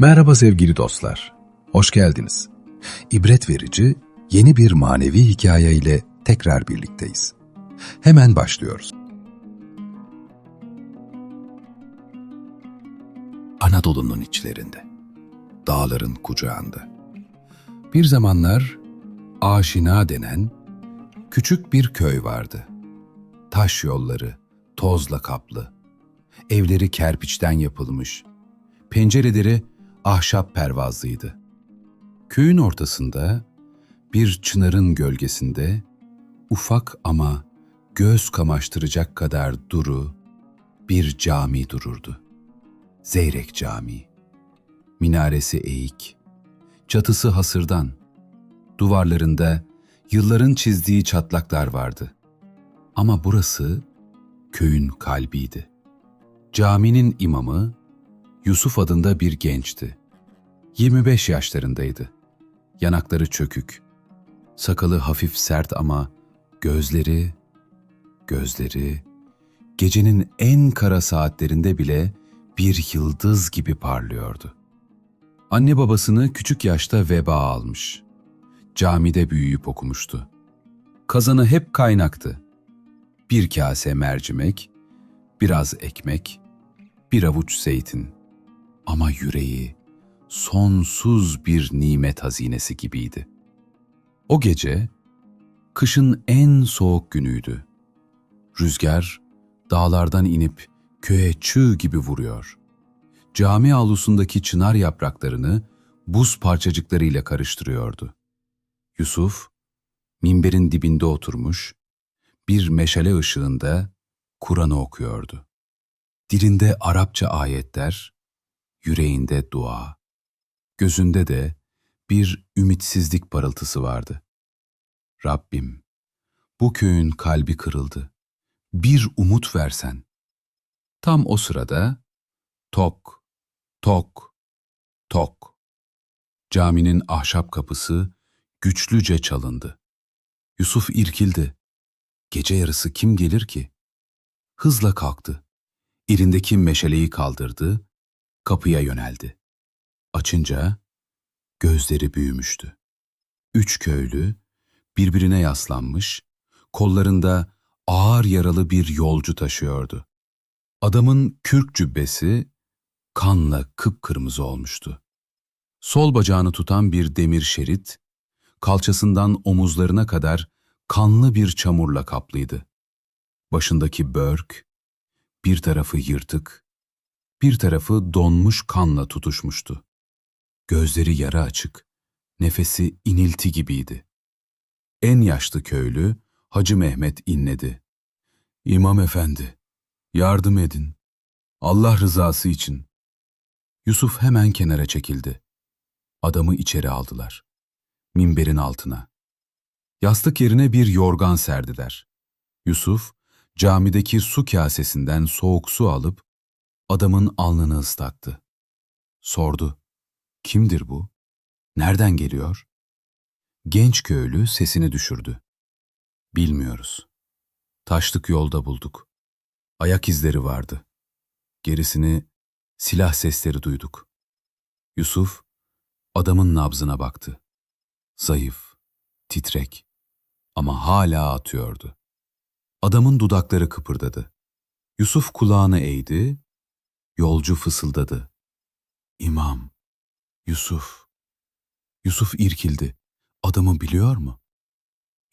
Merhaba sevgili dostlar. Hoş geldiniz. İbret verici yeni bir manevi hikaye ile tekrar birlikteyiz. Hemen başlıyoruz. Anadolu'nun içlerinde, dağların kucağında. Bir zamanlar Aşina denen küçük bir köy vardı. Taş yolları, tozla kaplı. Evleri kerpiçten yapılmış. Pencereleri ahşap pervazlıydı. Köyün ortasında bir çınarın gölgesinde ufak ama göz kamaştıracak kadar duru bir cami dururdu. Zeyrek Camii. Minaresi eğik, çatısı hasırdan, duvarlarında yılların çizdiği çatlaklar vardı. Ama burası köyün kalbiydi. Caminin imamı Yusuf adında bir gençti. 25 yaşlarındaydı. Yanakları çökük, sakalı hafif sert ama gözleri, gözleri gecenin en kara saatlerinde bile bir yıldız gibi parlıyordu. Anne babasını küçük yaşta veba almış. Camide büyüyüp okumuştu. Kazanı hep kaynaktı. Bir kase mercimek, biraz ekmek, bir avuç zeytin. Ama yüreği sonsuz bir nimet hazinesi gibiydi. O gece kışın en soğuk günüydü. Rüzgar dağlardan inip köye çığ gibi vuruyor. Cami avlusundaki çınar yapraklarını buz parçacıklarıyla karıştırıyordu. Yusuf, minberin dibinde oturmuş, bir meşale ışığında Kur'an'ı okuyordu. Dilinde Arapça ayetler, yüreğinde dua, gözünde de bir ümitsizlik parıltısı vardı. Rabbim, bu köyün kalbi kırıldı. Bir umut versen. Tam o sırada tok, tok, tok. Caminin ahşap kapısı güçlüce çalındı. Yusuf irkildi. Gece yarısı kim gelir ki? Hızla kalktı. Elindeki meşaleyi kaldırdı, kapıya yöneldi. Açınca gözleri büyümüştü. Üç köylü birbirine yaslanmış, kollarında ağır yaralı bir yolcu taşıyordu. Adamın kürk cübbesi kanla kıpkırmızı olmuştu. Sol bacağını tutan bir demir şerit, kalçasından omuzlarına kadar kanlı bir çamurla kaplıydı. Başındaki börk, bir tarafı yırtık, bir tarafı donmuş kanla tutuşmuştu. Gözleri yarı açık, nefesi inilti gibiydi. En yaşlı köylü Hacı Mehmet inledi. İmam efendi, yardım edin. Allah rızası için. Yusuf hemen kenara çekildi. Adamı içeri aldılar. Minberin altına. Yastık yerine bir yorgan serdiler. Yusuf, camideki su kasesinden soğuk su alıp adamın alnını ıslattı. Sordu. Kimdir bu? Nereden geliyor? Genç köylü sesini düşürdü. Bilmiyoruz. Taşlık yolda bulduk. Ayak izleri vardı. Gerisini silah sesleri duyduk. Yusuf adamın nabzına baktı. Zayıf, titrek ama hala atıyordu. Adamın dudakları kıpırdadı. Yusuf kulağını eğdi, yolcu fısıldadı. İmam, Yusuf. Yusuf irkildi. Adamı biliyor mu?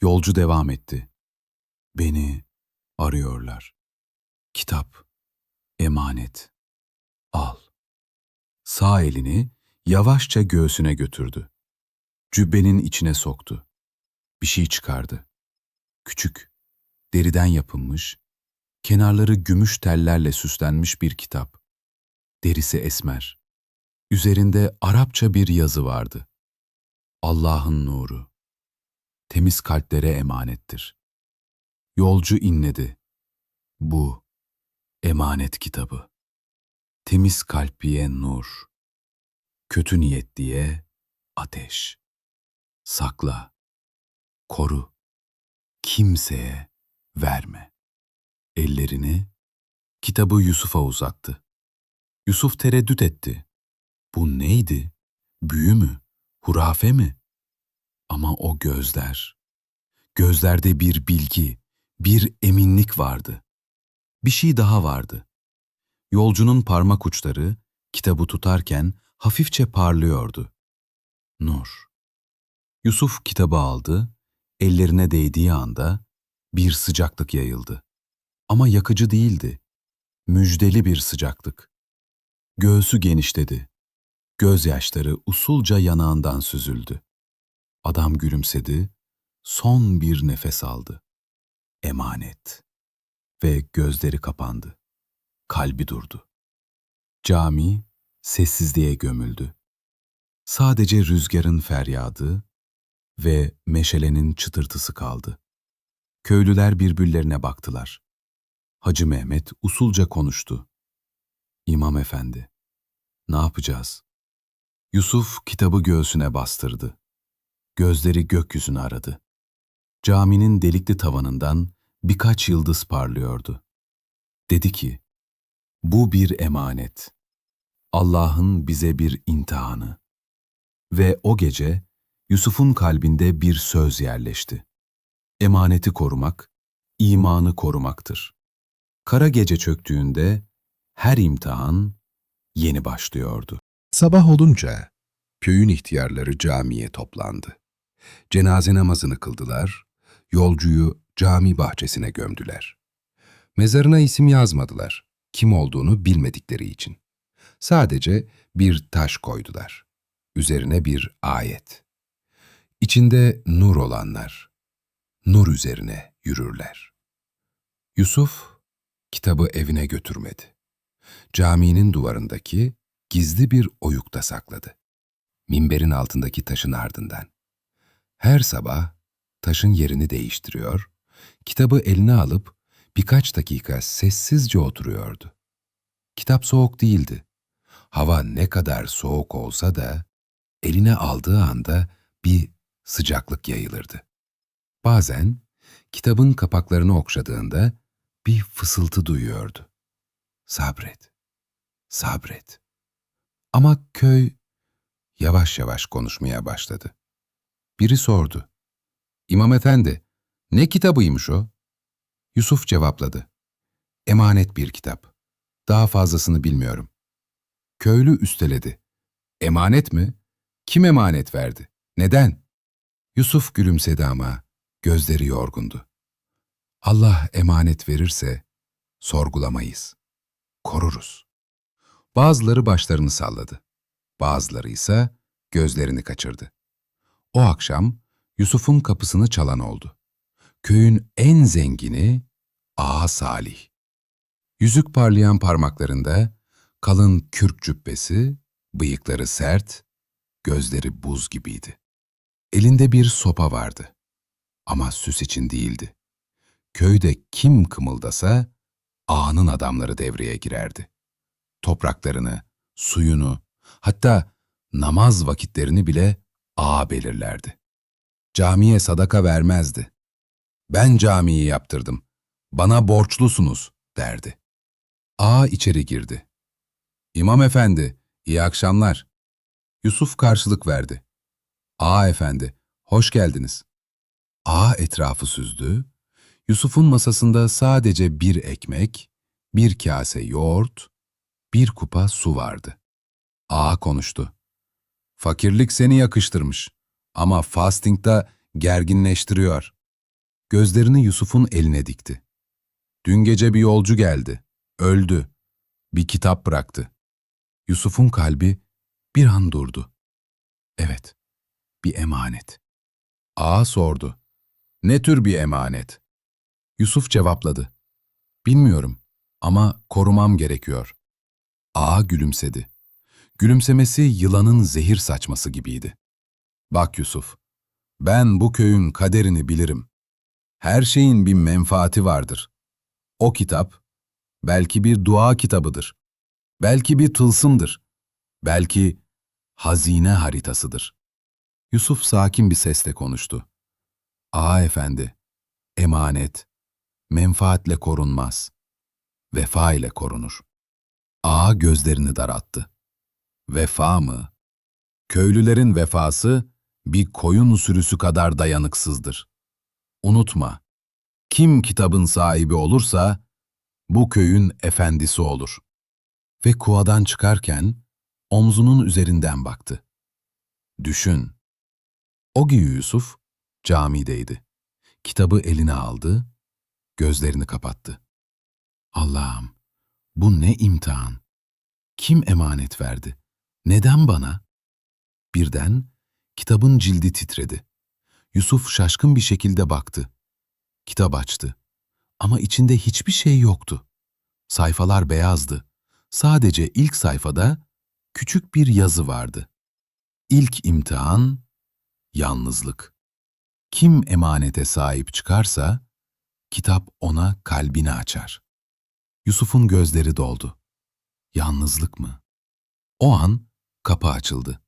Yolcu devam etti. Beni arıyorlar. Kitap, emanet. Al. Sağ elini yavaşça göğsüne götürdü. Cübbenin içine soktu. Bir şey çıkardı. Küçük, deriden yapılmış, kenarları gümüş tellerle süslenmiş bir kitap. Derisi esmer. Üzerinde Arapça bir yazı vardı. Allah'ın nuru. Temiz kalplere emanettir. Yolcu inledi. Bu emanet kitabı. Temiz kalpliye nur. Kötü niyet diye ateş. Sakla. Koru. Kimseye verme. Ellerini kitabı Yusuf'a uzattı. Yusuf tereddüt etti. Bu neydi? Büyü mü? Hurafe mi? Ama o gözler. Gözlerde bir bilgi, bir eminlik vardı. Bir şey daha vardı. Yolcunun parmak uçları kitabı tutarken hafifçe parlıyordu. Nur. Yusuf kitabı aldı, ellerine değdiği anda bir sıcaklık yayıldı. Ama yakıcı değildi. Müjdeli bir sıcaklık. Göğsü genişledi. Gözyaşları usulca yanağından süzüldü. Adam gülümsedi, son bir nefes aldı. Emanet. Ve gözleri kapandı. Kalbi durdu. Cami sessizliğe gömüldü. Sadece rüzgarın feryadı ve meşalenin çıtırtısı kaldı. Köylüler birbirlerine baktılar. Hacı Mehmet usulca konuştu. İmam efendi, ne yapacağız? Yusuf kitabı göğsüne bastırdı. Gözleri gökyüzünü aradı. Caminin delikli tavanından birkaç yıldız parlıyordu. Dedi ki, bu bir emanet. Allah'ın bize bir imtihanı. Ve o gece Yusuf'un kalbinde bir söz yerleşti. Emaneti korumak, imanı korumaktır. Kara gece çöktüğünde her imtihan yeni başlıyordu. Sabah olunca köyün ihtiyarları camiye toplandı. Cenaze namazını kıldılar, yolcuyu cami bahçesine gömdüler. Mezarına isim yazmadılar, kim olduğunu bilmedikleri için. Sadece bir taş koydular. Üzerine bir ayet. İçinde nur olanlar, nur üzerine yürürler. Yusuf kitabı evine götürmedi. Caminin duvarındaki gizli bir oyukta sakladı. Minberin altındaki taşın ardından. Her sabah taşın yerini değiştiriyor, kitabı eline alıp birkaç dakika sessizce oturuyordu. Kitap soğuk değildi. Hava ne kadar soğuk olsa da eline aldığı anda bir sıcaklık yayılırdı. Bazen kitabın kapaklarını okşadığında bir fısıltı duyuyordu. Sabret, sabret. Ama köy yavaş yavaş konuşmaya başladı. Biri sordu. İmam efendi, ne kitabıymış o? Yusuf cevapladı. Emanet bir kitap. Daha fazlasını bilmiyorum. Köylü üsteledi. Emanet mi? Kim emanet verdi? Neden? Yusuf gülümsedi ama gözleri yorgundu. Allah emanet verirse sorgulamayız, koruruz. Bazıları başlarını salladı. Bazıları ise gözlerini kaçırdı. O akşam Yusuf'un kapısını çalan oldu. Köyün en zengini Ağa Salih. Yüzük parlayan parmaklarında kalın kürk cübbesi, bıyıkları sert, gözleri buz gibiydi. Elinde bir sopa vardı. Ama süs için değildi. Köyde kim kımıldasa ağanın adamları devreye girerdi. Topraklarını, suyunu, hatta namaz vakitlerini bile ağa belirlerdi. Camiye sadaka vermezdi. Ben camiyi yaptırdım. Bana borçlusunuz derdi. Ağa içeri girdi. İmam efendi, iyi akşamlar. Yusuf karşılık verdi. Ağa efendi, hoş geldiniz. Ağa etrafı süzdü. Yusuf'un masasında sadece bir ekmek, bir kase yoğurt, bir kupa su vardı. Ağa konuştu. Fakirlik seni yakıştırmış ama fastingda gerginleştiriyor. Gözlerini Yusuf'un eline dikti. Dün gece bir yolcu geldi, öldü. Bir kitap bıraktı. Yusuf'un kalbi bir an durdu. Evet, bir emanet. Ağa sordu. Ne tür bir emanet? Yusuf cevapladı. Bilmiyorum ama korumam gerekiyor. Ağa gülümsedi. Gülümsemesi yılanın zehir saçması gibiydi. Bak Yusuf, ben bu köyün kaderini bilirim. Her şeyin bir menfaati vardır. O kitap, belki bir dua kitabıdır. Belki bir tılsımdır. Belki hazine haritasıdır. Yusuf sakin bir sesle konuştu. Ağa efendi, emanet, menfaatle korunmaz, vefa ile korunur. Ağa gözlerini darattı. Vefa mı? Köylülerin vefası bir koyun sürüsü kadar dayanıksızdır. Unutma, kim kitabın sahibi olursa bu köyün efendisi olur. Ve kuvadan çıkarken omzunun üzerinden baktı. Düşün. Ogi Yusuf camideydi. Kitabı eline aldı, gözlerini kapattı. Allah'ım, bu ne imtihan? Kim emanet verdi? Neden bana? Birden kitabın cildi titredi. Yusuf şaşkın bir şekilde baktı. Kitap açtı. Ama içinde hiçbir şey yoktu. Sayfalar beyazdı. Sadece ilk sayfada küçük bir yazı vardı. İlk imtihan, yalnızlık. Kim emanete sahip çıkarsa, kitap ona kalbini açar. Yusuf'un gözleri doldu. Yalnızlık mı? O an kapı açıldı.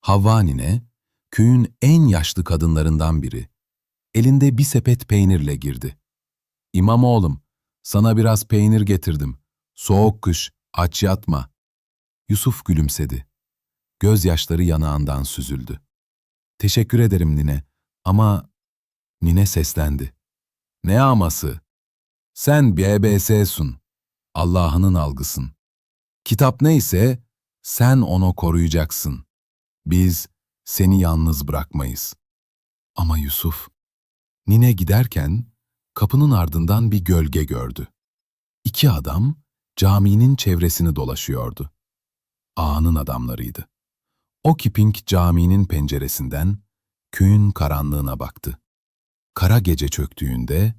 Havva nine, köyün en yaşlı kadınlarından biri. Elinde bir sepet peynirle girdi. İmam oğlum, sana biraz peynir getirdim. Soğuk kış, aç yatma. Yusuf gülümsedi. Gözyaşları yanağından süzüldü. Teşekkür ederim nine ama... Nine seslendi. Ne aması? Sen bir EBS'sun. Allah'ının algısın. Kitap neyse sen onu koruyacaksın. Biz seni yalnız bırakmayız. Ama Yusuf, Nine giderken kapının ardından bir gölge gördü. İki adam caminin çevresini dolaşıyordu. Ağanın adamlarıydı. O kiping caminin penceresinden köyün karanlığına baktı. Kara gece çöktüğünde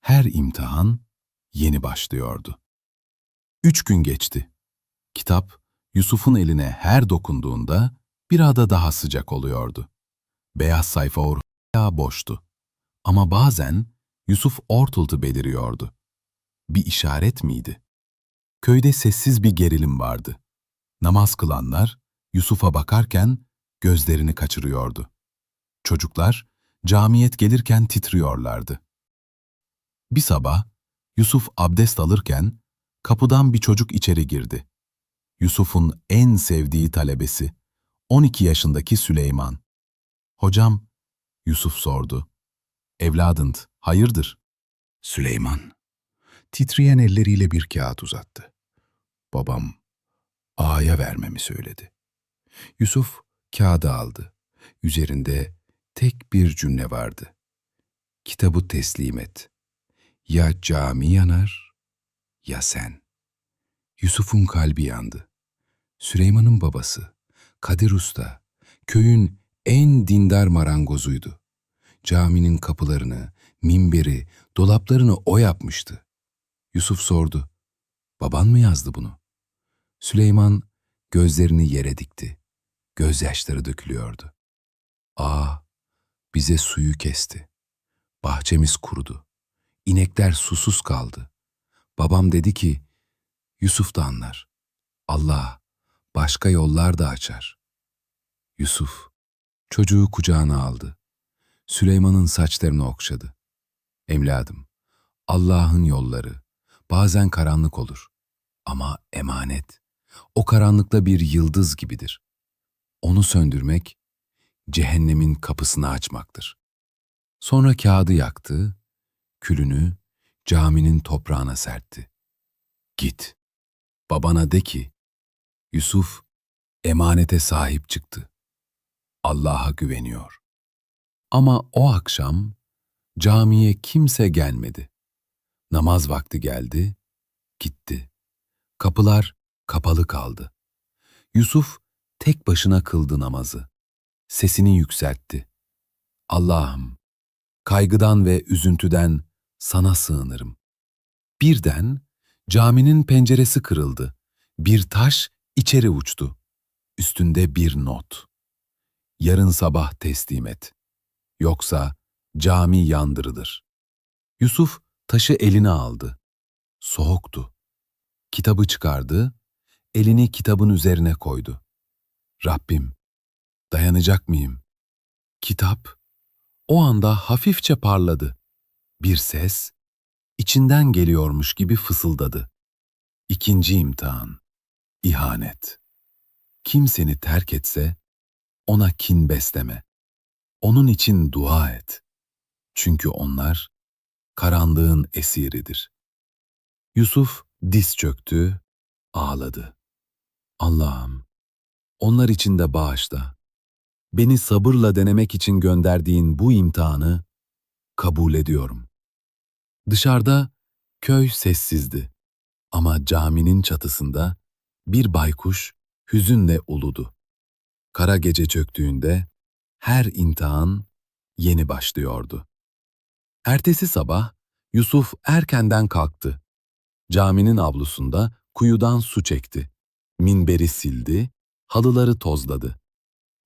her imtihan yeni başlıyordu. Üç gün geçti. Kitap Yusuf'un eline her dokunduğunda bir ada daha sıcak oluyordu. Beyaz sayfa oraya boştu. Ama bazen Yusuf Ortult'u beliriyordu. Bir işaret miydi? Köyde sessiz bir gerilim vardı. Namaz kılanlar Yusuf'a bakarken gözlerini kaçırıyordu. Çocuklar camiyet gelirken titriyorlardı. Bir sabah Yusuf abdest alırken kapıdan bir çocuk içeri girdi. Yusuf'un en sevdiği talebesi, 12 yaşındaki Süleyman. Hocam, Yusuf sordu. Evladınt, hayırdır? Süleyman, titreyen elleriyle bir kağıt uzattı. Babam, ağaya vermemi söyledi. Yusuf kağıdı aldı. Üzerinde tek bir cümle vardı. Kitabı teslim et. Ya cami yanar, ya sen. Yusuf'un kalbi yandı. Süleyman'ın babası, Kadir Usta, köyün en dindar marangozuydu. Caminin kapılarını, minberi, dolaplarını o yapmıştı. Yusuf sordu. Baban mı yazdı bunu? Süleyman gözlerini yere dikti. Gözyaşları dökülüyordu. Aa, bize suyu kesti. Bahçemiz kurudu. İnekler susuz kaldı. Babam dedi ki, Yusuf da anlar. Allah başka yollar da açar. Yusuf çocuğu kucağına aldı. Süleyman'ın saçlarını okşadı. Evladım, Allah'ın yolları bazen karanlık olur ama emanet. O karanlıkta bir yıldız gibidir. Onu söndürmek cehennemin kapısını açmaktır. Sonra kağıdı yaktı, külünü caminin toprağına serpti. Git, babana de ki, Yusuf emanete sahip çıktı. Allah'a güveniyor. Ama o akşam camiye kimse gelmedi. Namaz vakti geldi, gitti. Kapılar kapalı kaldı. Yusuf tek başına kıldı namazı. Sesini yükseltti. Allah'ım, kaygıdan ve üzüntüden sana sığınırım. Birden caminin penceresi kırıldı. Bir taş içeri uçtu. Üstünde bir not. Yarın sabah teslim et. Yoksa cami yandırılır. Yusuf taşı eline aldı. Soğuktu. Kitabı çıkardı, elini kitabın üzerine koydu. Rabbim, dayanacak mıyım? Kitap o anda hafifçe parladı. Bir ses içinden geliyormuş gibi fısıldadı. İkinci imtihan, ihanet. Kim seni terk etse Ona kin besleme. Onun için dua et. Çünkü onlar karanlığın esiridir. Yusuf diz çöktü, ağladı. Allah'ım, onlar için de bağışla. Beni sabırla denemek için gönderdiğin bu imtihanı kabul ediyorum. Dışarıda köy sessizdi ama caminin çatısında bir baykuş hüzünle uludu. Kara gece çöktüğünde her imtihan yeni başlıyordu. Ertesi sabah Yusuf erkenden kalktı. Caminin avlusunda kuyudan su çekti. Minberi sildi, halıları tozladı.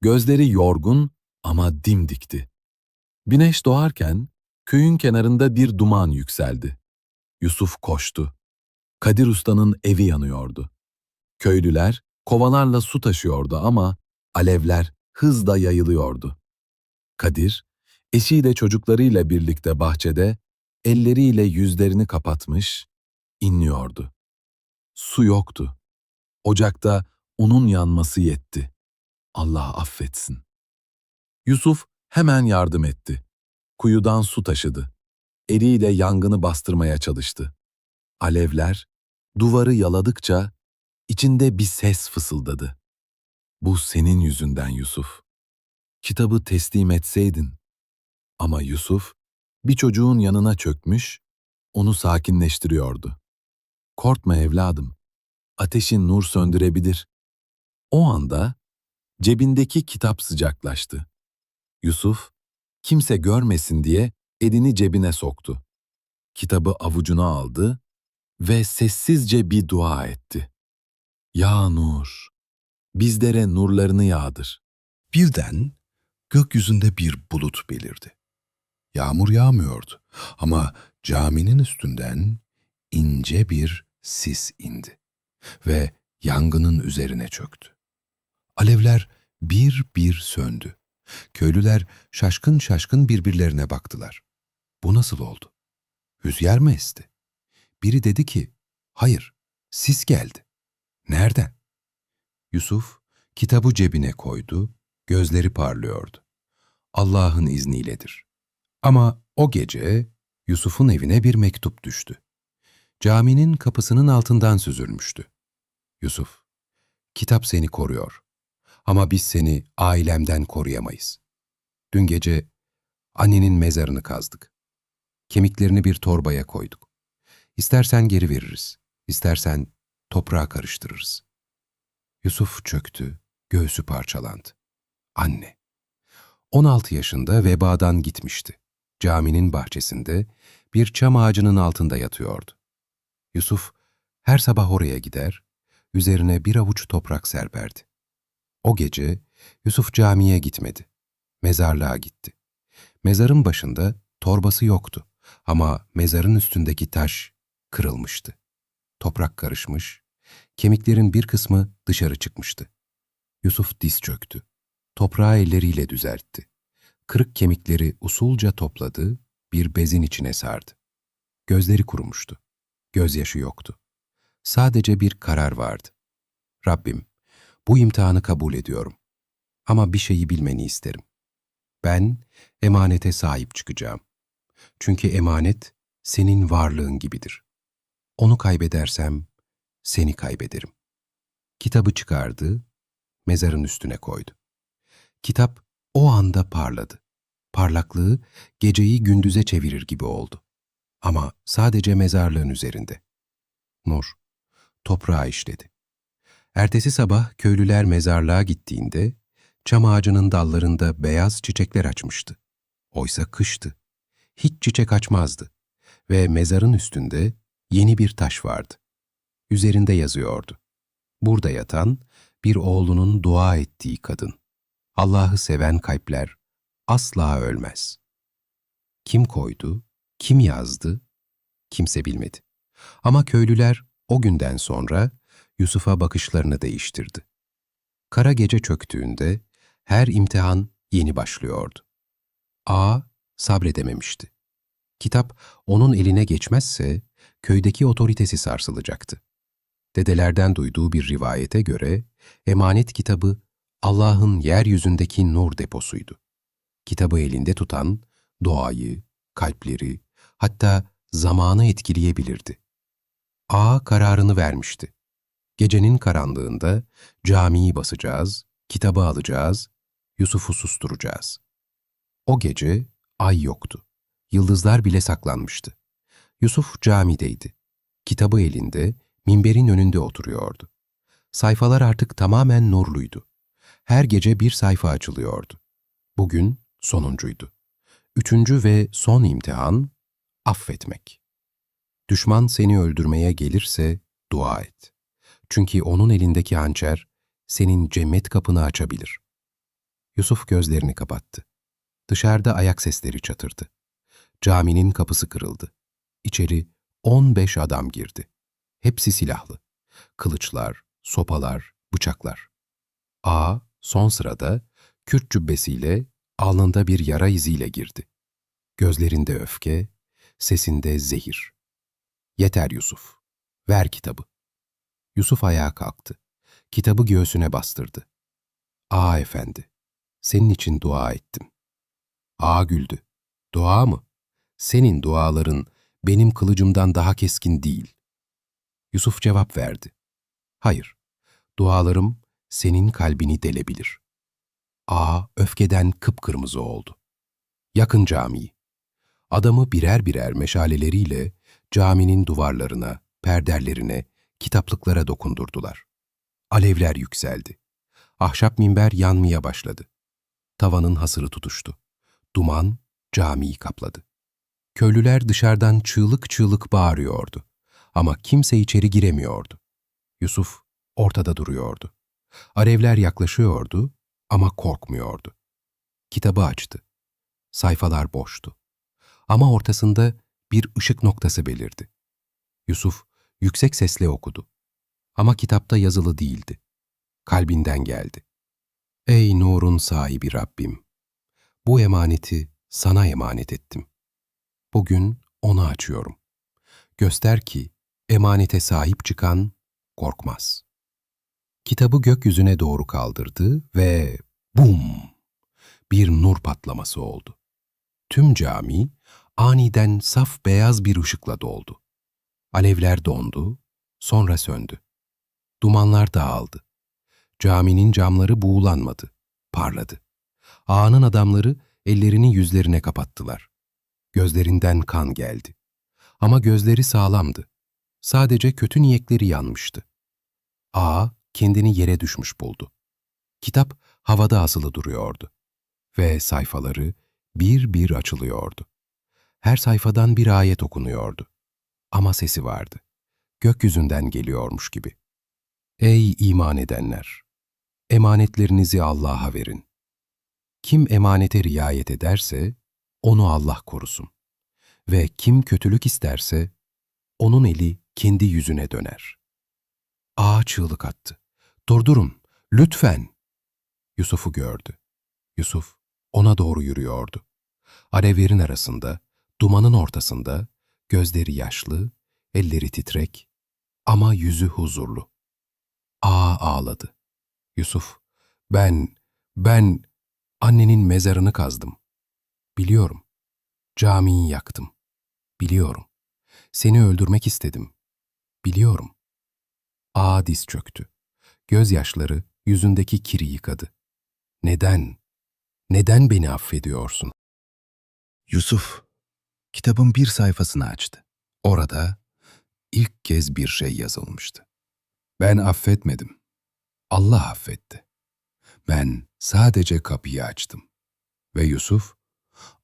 Gözleri yorgun ama dimdikti. Güneş doğarken köyün kenarında bir duman yükseldi. Yusuf koştu. Kadir Usta'nın evi yanıyordu. Köylüler kovalarla su taşıyordu ama alevler hızla yayılıyordu. Kadir, eşiyle çocuklarıyla birlikte bahçede elleriyle yüzlerini kapatmış, inliyordu. Su yoktu. Ocakta unun yanması yetti. Allah affetsin. Yusuf hemen yardım etti. Kuyudan su taşıdı. Eliyle yangını bastırmaya çalıştı. Alevler duvarı yaladıkça içinde bir ses fısıldadı. Bu senin yüzünden Yusuf. Kitabı teslim etseydin. Ama Yusuf bir çocuğun yanına çökmüş, onu sakinleştiriyordu. Korkma evladım. Ateşin nur söndürebilir. O anda cebindeki kitap sıcaklaştı. Yusuf, kimse görmesin diye elini cebine soktu. Kitabı avucuna aldı ve sessizce bir dua etti. Ya Nur, bizlere nurlarını yağdır. Birden gökyüzünde bir bulut belirdi. Yağmur yağmıyordu ama caminin üstünden ince bir sis indi ve yangının üzerine çöktü. Alevler bir bir söndü. Köylüler şaşkın şaşkın birbirlerine baktılar. Bu nasıl oldu? Rüzgar mı esti? Biri dedi ki, hayır, sis geldi. Nereden? Yusuf kitabı cebine koydu, gözleri parlıyordu. Allah'ın izniyledir. Ama o gece Yusuf'un evine bir mektup düştü. Caminin kapısının altından süzülmüştü. Yusuf, kitap seni koruyor. Ama biz seni ailemden koruyamayız. Dün gece annenin mezarını kazdık. Kemiklerini bir torbaya koyduk. İstersen geri veririz, istersen toprağa karıştırırız. Yusuf çöktü, göğsü parçalandı. Anne. 16 yaşında vebadan gitmişti. Caminin bahçesinde bir çam ağacının altında yatıyordu. Yusuf her sabah oraya gider, üzerine bir avuç toprak serperdi. O gece Yusuf camiye gitmedi. Mezarlığa gitti. Mezarın başında torbası yoktu ama mezarın üstündeki taş kırılmıştı. Toprak karışmış, kemiklerin bir kısmı dışarı çıkmıştı. Yusuf diz çöktü. Toprağı elleriyle düzeltti. Kırık kemikleri usulca topladı, bir bezin içine sardı. Gözleri kurumuştu. Gözyaşı yoktu. Sadece bir karar vardı. Rabbim, bu imtihanı kabul ediyorum. Ama bir şeyi bilmeni isterim. Ben emanete sahip çıkacağım. Çünkü emanet senin varlığın gibidir. Onu kaybedersem seni kaybederim. Kitabı çıkardı, mezarın üstüne koydu. Kitap o anda parladı. Parlaklığı geceyi gündüze çevirir gibi oldu. Ama sadece mezarlığın üzerinde. Nur, toprağa işledi. Ertesi sabah köylüler mezarlığa gittiğinde çam ağacının dallarında beyaz çiçekler açmıştı. Oysa kıştı. Hiç çiçek açmazdı ve mezarın üstünde yeni bir taş vardı. Üzerinde yazıyordu. Burada yatan bir oğlunun dua ettiği kadın. Allah'ı seven kalpler asla ölmez. Kim koydu, kim yazdı, kimse bilmedi. Ama köylüler o günden sonra Yusuf'a bakışlarını değiştirdi. Kara gece çöktüğünde her imtihan yeni başlıyordu. A sabredememişti. Kitap onun eline geçmezse köydeki otoritesi sarsılacaktı. Dedelerden duyduğu bir rivayete göre emanet kitabı Allah'ın yeryüzündeki nur deposuydu. Kitabı elinde tutan, doğayı, kalpleri, hatta zamanı etkileyebilirdi. A kararını vermişti. Gecenin karanlığında camiyi basacağız, kitabı alacağız, Yusuf'u susturacağız. O gece ay yoktu. Yıldızlar bile saklanmıştı. Yusuf camideydi. Kitabı elinde, minberin önünde oturuyordu. Sayfalar artık tamamen nurluydu. Her gece bir sayfa açılıyordu. Bugün sonuncuydu. Üçüncü ve son imtihan, affetmek. Düşman seni öldürmeye gelirse dua et. Çünkü onun elindeki hançer senin cennet kapını açabilir. Yusuf gözlerini kapattı. Dışarıda ayak sesleri çatırdı. Caminin kapısı kırıldı. İçeri 15 adam girdi. Hepsi silahlı. Kılıçlar, sopalar, bıçaklar. A son sırada Kürt cübbesiyle alnında bir yara iziyle girdi. Gözlerinde öfke, sesinde zehir. Yeter Yusuf, ver kitabı. Yusuf ayağa kalktı. Kitabı göğsüne bastırdı. Aa efendi, senin için dua ettim. Ağa güldü. Dua mı? Senin duaların benim kılıcımdan daha keskin değil. Yusuf cevap verdi. Hayır, dualarım senin kalbini delebilir. Ağa öfkeden kıpkırmızı oldu. Yakın camiyi. Adamı birer birer meşaleleriyle caminin duvarlarına, perderlerine, kitaplıklara dokundurdular. Alevler yükseldi. Ahşap minber yanmaya başladı. Tavanın hasırı tutuştu. Duman camiyi kapladı. Köylüler dışarıdan çığlık çığlık bağırıyordu. Ama kimse içeri giremiyordu. Yusuf ortada duruyordu. Alevler yaklaşıyordu ama korkmuyordu. Kitabı açtı. Sayfalar boştu. Ama ortasında bir ışık noktası belirdi. Yusuf yüksek sesle okudu. Ama kitapta yazılı değildi. Kalbinden geldi. Ey nurun sahibi Rabbim! Bu emaneti sana emanet ettim. Bugün onu açıyorum. Göster ki emanete sahip çıkan korkmaz. Kitabı gökyüzüne doğru kaldırdı ve bum! Bir nur patlaması oldu. Tüm cami aniden saf beyaz bir ışıkla doldu. Alevler dondu, sonra söndü. Dumanlar dağıldı. Caminin camları buğulanmadı, parladı. Ağanın adamları ellerini yüzlerine kapattılar. Gözlerinden kan geldi. Ama gözleri sağlamdı. Sadece kötü niyetleri yanmıştı. Ağa kendini yere düşmüş buldu. Kitap havada asılı duruyordu. Ve sayfaları bir bir açılıyordu. Her sayfadan bir ayet okunuyordu. Ama sesi vardı. Gökyüzünden geliyormuş gibi. Ey iman edenler! Emanetlerinizi Allah'a verin. Kim emanete riayet ederse, onu Allah korusun. Ve kim kötülük isterse, onun eli kendi yüzüne döner. Ağa çığlık attı. Durdurun, lütfen. Yusuf'u gördü. Yusuf ona doğru yürüyordu. Alevlerin arasında, dumanın ortasında, gözleri yaşlı, elleri titrek ama yüzü huzurlu. Ağa ağladı. Yusuf, ben, ben annenin mezarını kazdım. Biliyorum. Camiyi yaktım. Biliyorum. Seni öldürmek istedim. Biliyorum. Ağa diz çöktü. Gözyaşları yüzündeki kiri yıkadı. Neden? Neden beni affediyorsun? Yusuf, kitabın bir sayfasını açtı. Orada ilk kez bir şey yazılmıştı. Ben affetmedim. Allah affetti. Ben sadece kapıyı açtım. Ve Yusuf,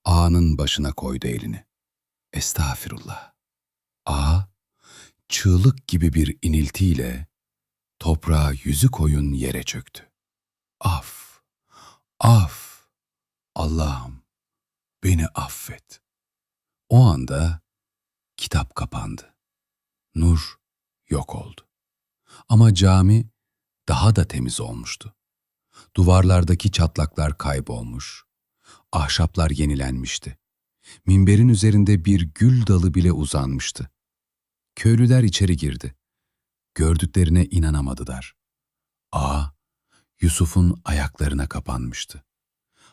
ağanın başına koydu elini. Estağfirullah. Ağa, çığlık gibi bir iniltiyle toprağa yüzü koyun yere çöktü. Af, af, Allah'ım beni affet. O anda kitap kapandı. Nur yok oldu. Ama cami daha da temiz olmuştu. Duvarlardaki çatlaklar kaybolmuş. Ahşaplar yenilenmişti. Minberin üzerinde bir gül dalı bile uzanmıştı. Köylüler içeri girdi. Gördüklerine inanamadılar. Ağa Yusuf'un ayaklarına kapanmıştı.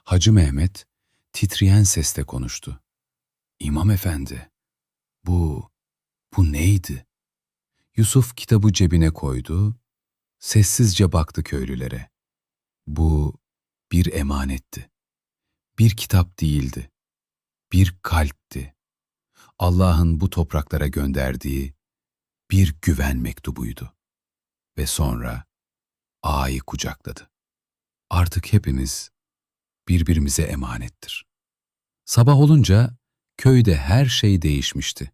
Hacı Mehmet titreyen sesle konuştu. İmam efendi, bu, bu neydi? Yusuf kitabı cebine koydu, sessizce baktı köylülere. Bu bir emanetti. Bir kitap değildi. Bir kalpti. Allah'ın bu topraklara gönderdiği bir güven mektubuydu. Ve sonra ağayı kucakladı. Artık hepimiz birbirimize emanettir. Sabah olunca köyde her şey değişmişti.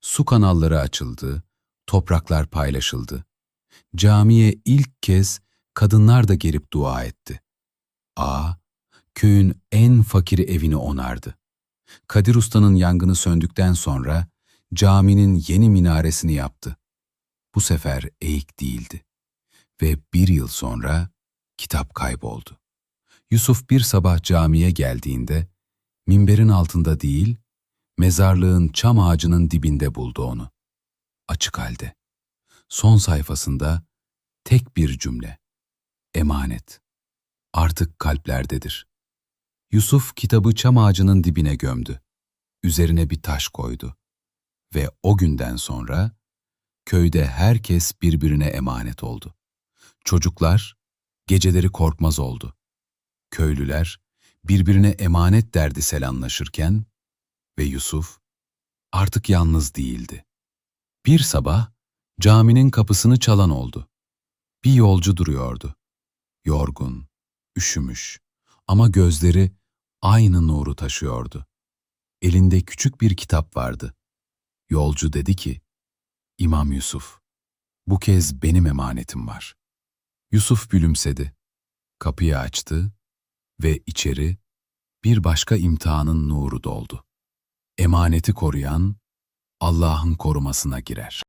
Su kanalları açıldı, topraklar paylaşıldı. Camiye ilk kez kadınlar da gelip dua etti. Ağa, köyün en fakiri evini onardı. Kadir Usta'nın yangını söndükten sonra caminin yeni minaresini yaptı. Bu sefer eğik değildi. Ve bir yıl sonra kitap kayboldu. Yusuf bir sabah camiye geldiğinde minberin altında değil, mezarlığın çam ağacının dibinde buldu onu. Açık halde. Son sayfasında tek bir cümle. Emanet. Artık kalplerdedir. Yusuf kitabı çam ağacının dibine gömdü. Üzerine bir taş koydu. Ve o günden sonra köyde herkes birbirine emanet oldu. Çocuklar geceleri korkmaz oldu. Köylüler birbirine emanet derdi selamlaşırken ve Yusuf artık yalnız değildi. Bir sabah caminin kapısını çalan oldu. Bir yolcu duruyordu. Yorgun, üşümüş ama gözleri aynı nuru taşıyordu. Elinde küçük bir kitap vardı. Yolcu dedi ki, İmam Yusuf, bu kez benim emanetim var. Yusuf gülümsedi. Kapıyı açtı ve içeri bir başka imtihanın nuru doldu. Emaneti koruyan Allah'ın korumasına girer.